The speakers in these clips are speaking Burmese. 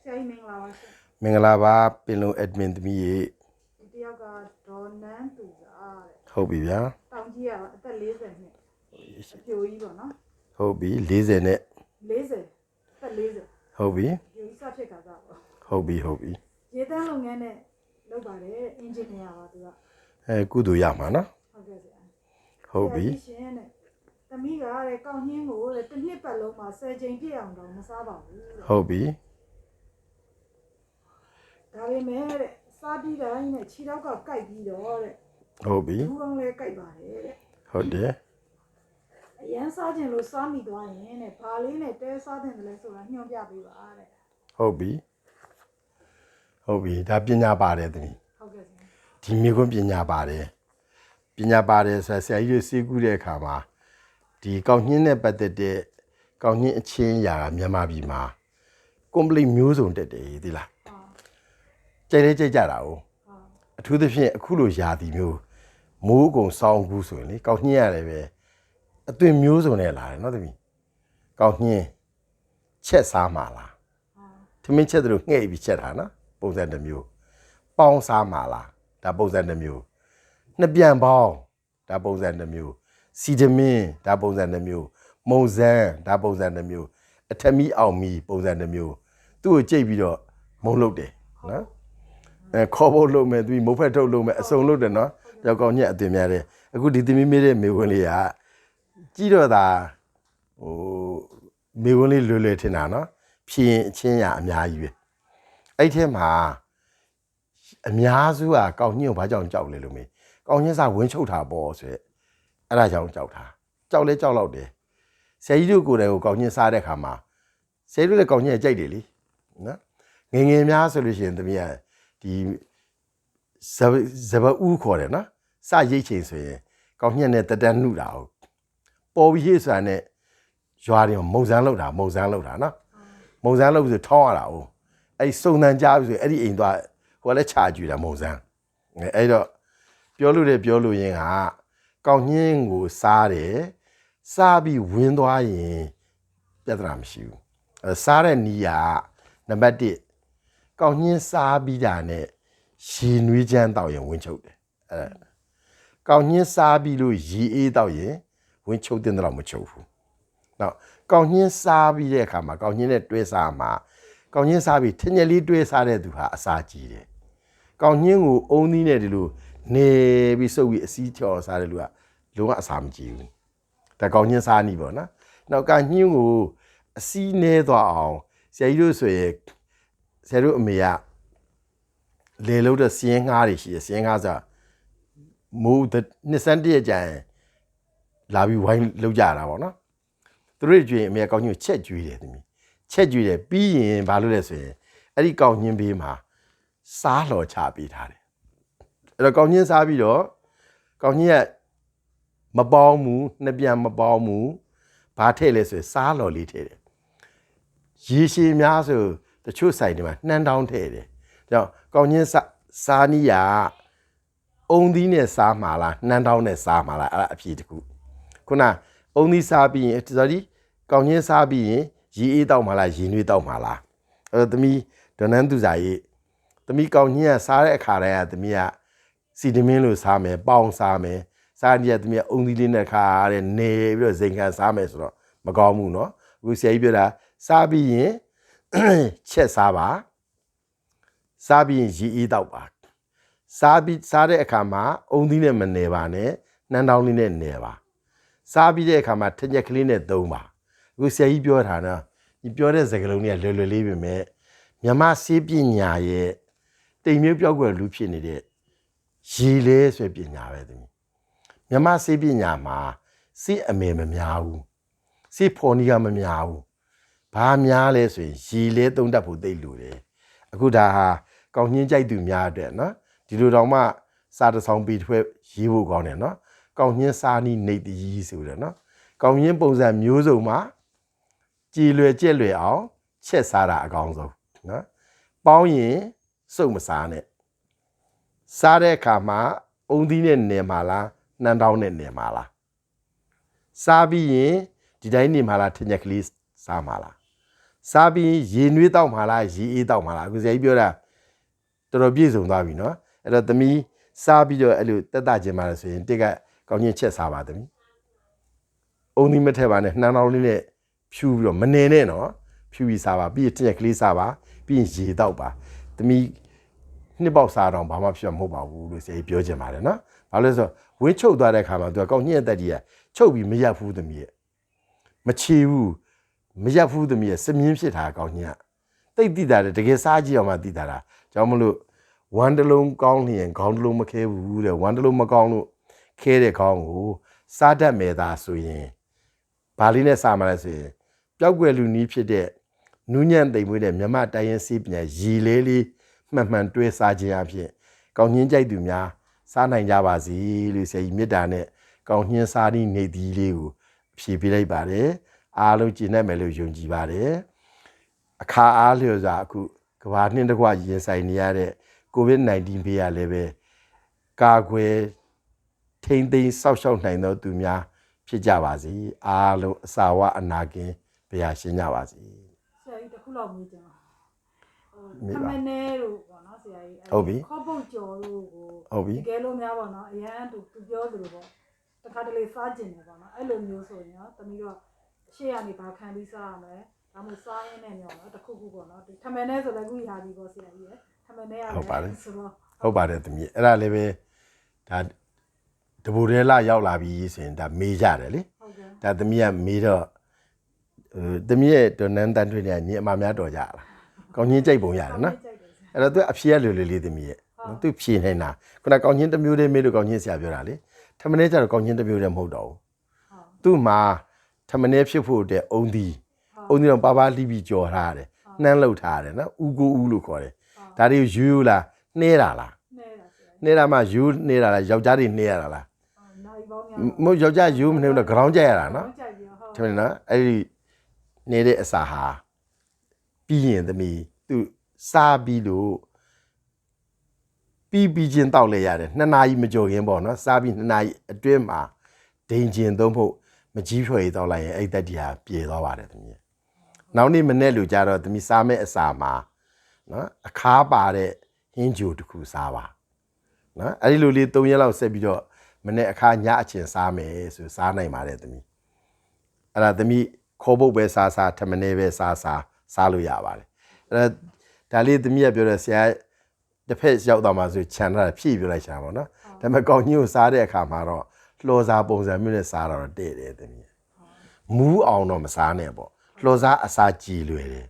ဆရာကြီးမင်္ဂလာပါရှင်မင်္ဂလာပါပင်လုံး admin သမီးရေဒီတယောက်ကဒေါ်နန်းသူစားတဲ့ဟုတ်ပြီဗျာတောင်ကြီးကအသက်40နှစ်အပြိုကြီးပေါ့နော်ဟုတ်ပြီ40နဲ့40အသက်40ဟုတ်ပြီအပြိုကြီးစဖြစ်ခါစားပေါ့ဟုတ်ပြီဟုတ်ပြီရေတန်းလုပ်ငန်းနဲ့လုပ်ပါတယ်အင်ဂျင်နီယာပါသူကအဲကုသိုလ်ရမှာနော်ဟုတ်ကဲ့ဆရာဟုတ်ပြီဆရာကြီးရှင်တဲ့သမီးကတဲ့ကောင်းနှင်းကိုတဲ့တစ်နှစ်ပတ်လုံးမှာ10ချိန်ပြည့်အောင်တော့မစားပါဘူးတဲ့ဟုတ်ပြီ ဒါပေမဲ့တဲ့စားပြီးတိုင်းနဲ့ခြေထောက်ကကိုက်ပြီးတော့တဲ့ဟုတ်ပြီဘူးကောင်းလေးကိုက်ပါတယ်တဲ့ဟုတ်တယ်အရန်စားခြင်းလို့စားမိသွားရင်တဲ့ဘာလေးနဲ့တဲစားတယ်လဲဆိုတာညွှန်ပြပေးပါတဲ့ဟုတ်ပြီဟုတ်ပြီဒါပညာပါတယ်သမီးဟုတ်ကဲ့ဆရာဒီမိကွန်းပညာပါတယ်ပညာပါတယ်ဆိုဆရာကြီးတို့စေကူးတဲ့အခါမှာဒီကောက်ညင်းနဲ့ပတ်သက်တဲ့ကောက်ညင်းအချင်းအရာကမြန်မာပြည်မှာ complete မျိုးစုံတက်တယ်သိလားဟာ ကြိုက်လဲကြိုက်ကြတာ哦ဟာအထူးသဖြင့်အခုလိုယာတီမျိုးမိုးကုံစောင်းကူးဆိုရင်လေကောက်ညှင်းရတယ်ပဲအသွင်မျိုးစုံနဲ့လာတယ်နော်သမီးကောက်ညှင်းချက်စားမှာလားဟာသမင်းချက်တယ်လို့ငှဲ့ပြီးချက်တာနော်ပုံစံတစ်မျိုးပေါင်းစားမှာလားဒါပုံစံတစ်မျိုးနှစ်ပြန်ပေါင်းဒါပုံစံတစ်မျိုးစီတမင်းဒါပုံစံတစ်မျိုးမုံစမ်းဒါပုံစံတစ်မျိုးအထမီအောင်မီပုံစံတစ်မျိုးသူ့ကိုကြိတ်ပြီးတော့မုံလုတ်တယ်နော် အဲခေါ်ဖို့လုပ်မယ်သူမုတ်ဖက်ထုတ်လုပ်မယ်အစုံလုပ်တယ်နော်ကြောက်ကောင်းညက်အတင်များတယ်အခုဒီသမီးမေးတဲ့မေဝင်လေးကကြီးတော့တာဟိုမေဝင်လေးလွယ်လွယ်ထင်တာနော်ဖြင်းအချင်းရအများကြီးပဲအဲ့ထဲမှာအများစုကကောင်းညင်းကိုဘာကြောင့်ကြောက်လဲလို့မေးကောင်းညင်းစာဝင်းချုပ်တာပေါ့ဆိုရက်အဲ့ဒါကြောင့်ကြောက်တာကြောက်လဲကြောက်တော့တယ်ဆရာကြီးတို့ကိုယ်တိုင်ကိုကောင်းညင်းစားတဲ့ခါမှာဆရာကြီးတို့လည်းကောင်းညင်းကြိုက်တယ်လေနော်ငယ်ငယ်များဆိုလို့ရှိရင်သမီးက ဒီဇဘဇဘဥခေါ်တယ်နော်စရိတ်ချိန်ဆိုရင်ကောင်းညက်နဲ့တတန်းနှုတာဟုတ်ပေါ်ပြီးရေးဆိုတာနဲ့ရွာတွေမှာမုံစမ်းလောက်တာမုံစမ်းလောက်တာနော်မုံစမ်းလောက်ပြီးဆိုထောင်းရတာဟုတ်အဲ့ဒီစုံတန်ကြားပြီးဆိုအဲ့ဒီအိမ်သွားဟိုကလည်းခြာကြည့်တာမုံစမ်းအဲ့အဲ့တော့ပြောလို့တယ်ပြောလို့ရင်ကကောင်းညင်းကိုစားတယ်စားပြီးဝင်းသွားရင်ပြဿနာမရှိဘူးအဲစားတဲ့နီးကနံပါတ်1 ကောင်းညင်းစားပြီးတာနဲ့ရေနွေးချမ်းတောက်ရင်ဝင်းချုပ်တယ်အဲကောင်းညင်းစားပြီးလို့ရေအေးတောက်ရင်ဝင်းချုပ်တဲ့တော့မချုပ်ဘူးနောက်ကောင်းညင်းစားပြီးတဲ့အခါမှာကောင်းညင်းနဲ့တွဲစားမှာကောင်းညင်းစားပြီးထင်းညက်လေးတွဲစားတဲ့သူဟာအစာကြီးတယ်ကောင်းညင်းကိုအုံသီးနဲ့ဒီလိုနေပြီးစုပ်ပြီးအစည်းချော်စားတဲ့လူကလုံးဝအစာမကြီးဘူးဒါကောင်းညင်းစားနီးပေါ့နော်နောက်ကောင်းညင်းကိုအစည်းနေသွားအောင်ဆရာကြီးတို့ဆိုရင် ဆရာတို့အမေကလေလို့တဲ့စီးရင်ငှားတွေရှိတယ်စီးရင်ငှားဆိုမိုးနှစ်စန်းတည့်ကြရင်လာပြီးဝိုင်းလောက်ကြတာပေါ့နော်သူတို့ကြွေအမေကကောင်းညင်းကိုချက်ကြွေးတယ်သမီးချက်ကြွေးတယ်ပြီးရင်ဘာလို့လဲဆိုရင်အဲ့ဒီကောင်းညင်းဘေးမှာစားလှော်ချပေးထားတယ်အဲ့တော့ကောင်းညင်းစားပြီးတော့ကောင်းညင်းကမပေါင်းဘူးနှစ်ပြန်မပေါင်းဘူးဘာထည့်လဲဆိုရင်စားလှော်လေးထည့်တယ်ရေရှည်များဆို တချို့ဆိုင်တွေမှာနှမ်းတောင်းထည့်တယ်။ကြောင့်ကောင်းချင်းစားစားနီးရအုံသီးနဲ့စားမှာလားနှမ်းတောင်းနဲ့စားမှာလားအဲ့ဒါအဖြေတစ်ခု။ခုနအုံသီးစားပြီးရင် sorry ကောင်းချင်းစားပြီးရင်ရေအေးတောက်မှာလားရေနွေးတောက်မှာလား။အဲ့တော့သမီးဒေါ်နန်းသူစာရေးသမီးကောင်းချင်းကစားတဲ့အခါတိုင်းကသမီးကစီတမင်းလို့စားမယ်ပေါင်စားမယ်စားနေရသမီးကအုံသီးလေးနဲ့ခါတဲ့နေပြီးတော့ဇိမ်ခံစားမယ်ဆိုတော့မကောင်းဘူးเนาะအခုဆရာကြီးပြောတာစားပြီးရင် ချက်စားပါစားပြီးရင်ရေအေးတောက်ပါစားပြီးစားတဲ့အခါမှာအုံသီးနဲ့မနေပါနဲ့နှမ်းတောင်းလေးနဲ့နေပါစားပြီးတဲ့အခါမှာထက်ညက်ကလေးနဲ့သုံးပါအခုဆရာကြီးပြောတာနော်ဒီပြောတဲ့စကားလုံးတွေကလွယ်လွယ်လေးပဲမဲ့မြမစေးပညာရဲ့တိမ်မြုပ်ပြောက်ွယ်လူဖြစ်နေတဲ့ရေလဲဆိုပညာပဲတမီးမြမစေးပညာမှာစေးအမေမများဘူးစေးဖော်နီကမများဘူး ဘာများလဲဆိုရင်ရေလဲသုံးတတ်ဖို့သိလို့တယ်အခုဒါဟာကောင်းညင်းကြိုက်သူများအတွက်နော်ဒီလိုတောင်မှစားတစ်ဆောင်ပြီးထွက်ရေးဖို့ကောင်းတယ်နော်ကောင်းညင်းစားနီးနေတည်ဆိုတယ်နော်ကောင်းညင်းပုံစံမျိုးစုံမှာကြည်လွယ်ကြက်လွယ်အောင်ချက်စားတာအကောင်းဆုံးနော်ပေါင်းရင်စုပ်မစားနဲ့စားတဲ့အခါမှာအုံသီးနဲ့နေမှာလားနှမ်းတောင်းနဲ့နေမှာလားစားပြီးရင်ဒီတိုင်းနေမှာလားထင်ချက်ကလေးစားမှာလား စားပြီးရေနွေးတောက်မှလားရေအေးတောက်မှလားအခုဆရာကြီးပြောတာတော်တော်ပြည့်စုံသွားပြီနော်အဲ့တော့သမီးစားပြီးတော့အဲ့လိုတက်တာခြင်းပါလဲဆိုရင်တက်ကကောင်းချင်းချက်စားပါသမီးအုံသီးမထက်ပါနဲ့နှမ်းတော်လေးနဲ့ဖြူပြီးတော့မနေနဲ့နော်ဖြူပြီးစားပါပြီးရင်တစ်ရက်ကလေးစားပါပြီးရင်ရေတောက်ပါသမီးနှစ်ပေါက်စားတော့ဘာမှဖြစ်မှာမဟုတ်ပါဘူးလို့ဆရာကြီးပြောချင်ပါတယ်နော်ဘာလို့လဲဆိုတော့ဝင်းချုပ်သွားတဲ့ခါမှာသူကကောင်းညှက်တက်ကြီးကချုပ်ပြီးမရက်ဘူးသမီးရဲ့မချေဘူး မရက်ဘူးသမီးရဲ့စမြင်းဖြစ်တာကောင်းညှက်တိတ်တိတာတယ်တကယ်စားကြည့်အောင်မှတိတာတာကြောင့်မလို့ဝမ်းတစ်လုံးကောင်းလျင်ခေါင်းတစ်လုံးမခဲဘူးတဲ့ဝမ်းတစ်လုံးမကောင်းလို့ခဲတဲ့ခေါင်းကိုစားတတ်မယ်သာဆိုရင်ဘာလေးနဲ့စားမှလဲဆိုရင်ပျောက်ကွယ်လူနီးဖြစ်တဲ့နူးညံ့သိမ်မွေးတဲ့မြမတိုင်းရင်စီးပညာရီလေးလေးမှန်မှန်တွဲစားခြင်းအဖြစ်ကောင်းညင်းကြိုက်သူများစားနိုင်ကြပါစေလို့ဆရာကြီးမေတ္တာနဲ့ကောင်းညင်းစားပြီးနေသည်လေးကိုဖြေပေးလိုက်ပါတယ် အားလုံးကျင့်တတ်မယ်လို့ယုံကြည်ပါတယ်အခါအားလျော်စွာအခုကဘာနှင်းတစ်ခွရင်ဆိုင်နေရတဲ့ COVID-19 ဘေးရလည်းပဲကာကွယ်ထိမ့်သိမ်းစောက်ရှောက်နိုင်သောသူများဖြစ်ကြပါစေအားလုံးအစာဝအနာကင်းဘုရားရှင်ကြပါစေဆရာကြီးတစ်ခုလောက်မေးကြပါဟိုမေးခပါမနေတို့ပေါ့နော်ဆရာကြီးအဲ့ဟုတ်ပြီခေါပုတ်ကျော်တို့ကိုဟုတ်ပြီတကယ်လို့များပေါ့နော်အရန်သူသူပြောသလိုပေါ့တခါတလေစားကျင်တယ်ပေါ့နော်အဲ့လိုမျိုးဆိုရင်ရောတမီးတော့အ ရှိရနေပါခံပြီးစားရမယ်ဒါမှမဟုတ်စားရင်းနဲ့ညောင်းနော်တစ်ခုခုပေါ့နော်ဒီထမင်းနဲ့ဆိုလည်းခုရာပြီပေါ့ဆရာကြီးရယ်ထမင်းနဲ့ရတယ်ဟုတ်ပါတယ်ဆိုတော့ဟုတ်ပါတယ်သမီးအဲ့ဒါလည်းပဲဒါတဘူရဲလာရောက်လာပြီဆိုရင်ဒါမေးကြတယ်လေဟုတ်ကဲ့ဒါသမီးကမေးတော့ဟိုသမီးရဲ့ဒေါ်နန်တန်ထွေးနေညီအမများတော်ကြလားကောင်းချင်းကြိုက်ပုံရတယ်နော်ကြိုက်တယ်ဆရာအဲ့တော့သူအဖြေရလွယ်လွယ်လေးသမီးရဲ့နော်သူဖြေနေတာခုနကောင်းချင်းတစ်မျိုးတည်းမေးလို့ကောင်းချင်းဆရာပြောတာလေထမင်းကျတော့ကောင်းချင်းတစ်မျိုးတည်းမဟုတ်တော့ဘူးဟုတ်သူ့မှာ ထမင်းဖြစ်ဖို့အတွက်အုံသီးအုံသီးတော့ပါပါလိပြီးကြော်ထားတယ်နှမ်းလောက်ထားတယ်နော်ဥကိုဥလို့ခေါ်တယ်ဒါတွေယူယူလားနှဲတာလားနေတာဆရာကြီးနှဲတာမှယူနှဲတာလားယောက်ျားတွေနှဲရတာလားအော်နိုင်ပေါင်းများမဟုတ်ယောက်ျားယူမနှဲဘူးတော့ဂရောင်းကြက်ရတာနော်ကြိုက်ပြီးတော့ဟုတ်ထမင်းနော်အဲ့ဒီနေတဲ့အစာဟာပြီးရင်သမီးသူစားပြီးလို့ပြီးပြီးချင်းတောက်လဲရတယ်နှစ်နာရီမကြော်ခင်ပေါ့နော်စားပြီးနှစ်နာရီအတွင်းမှာဒိန်ကျင်သုံးဖို့ မကြီးဖြွေတောက်လိုက်ရင်အဲ့ဒီတက်တီဟာပြေသွားပါတယ်သမီးနောက်နေ့မနေ့လူကြတော့သမီးစားမဲ့အစာမှာနော်အခါပါတဲ့ဟင်းဂျိုတစ်ခုစားပါနော်အဲ့ဒီလိုလေး၃ရက်လောက်ဆက်ပြီးတော့မနေ့အခါညအချင်းစားမယ်ဆိုစားနိုင်ပါတယ်သမီးအဲ့ဒါသမီးခေါ်ပုတ်ပဲစားစားထမနေပဲစားစားစားလို့ရပါတယ်အဲ့ဒါဒါလေးသမီးကပြောတဲ့ဆရာတစ်ဖက်ရောက်တော့မှဆိုခြံထားတာဖြည့်ပြလိုက်ချာပါတော့ဒါပေမဲ့ကောင်းကြီးကိုစားတဲ့အခါမှာတော့ လှော်စားပုံစံမျိုးနဲ့စားတော့တဲ့တယ်သမီးမူးအောင်တော့မစားနဲ့ပေါ့လှော်စားအစာကြည်လွယ်တယ်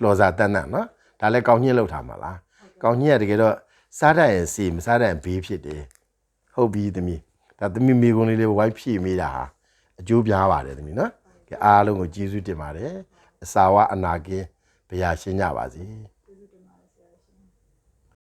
လှော်စားတန်းတန်းနော်ဒါလည်းကောင်းကြီးလောက်ထားမှာလားကောင်းကြီးကတကယ်တော့စားတတ်ရင်စီမစားတတ်ရင်ဘေးဖြစ်တယ်ဟုတ်ပြီသမီးဒါသမီးမိကုန်းလေးလေးဝိုင်းဖြည့်မိတာဟာအကျိုးပြားပါတယ်သမီးနော်ကဲအားလုံးကိုကျေးဇူးတင်ပါတယ်အစာဝအနာကင်းဘုရားရှင်းကြပါစေ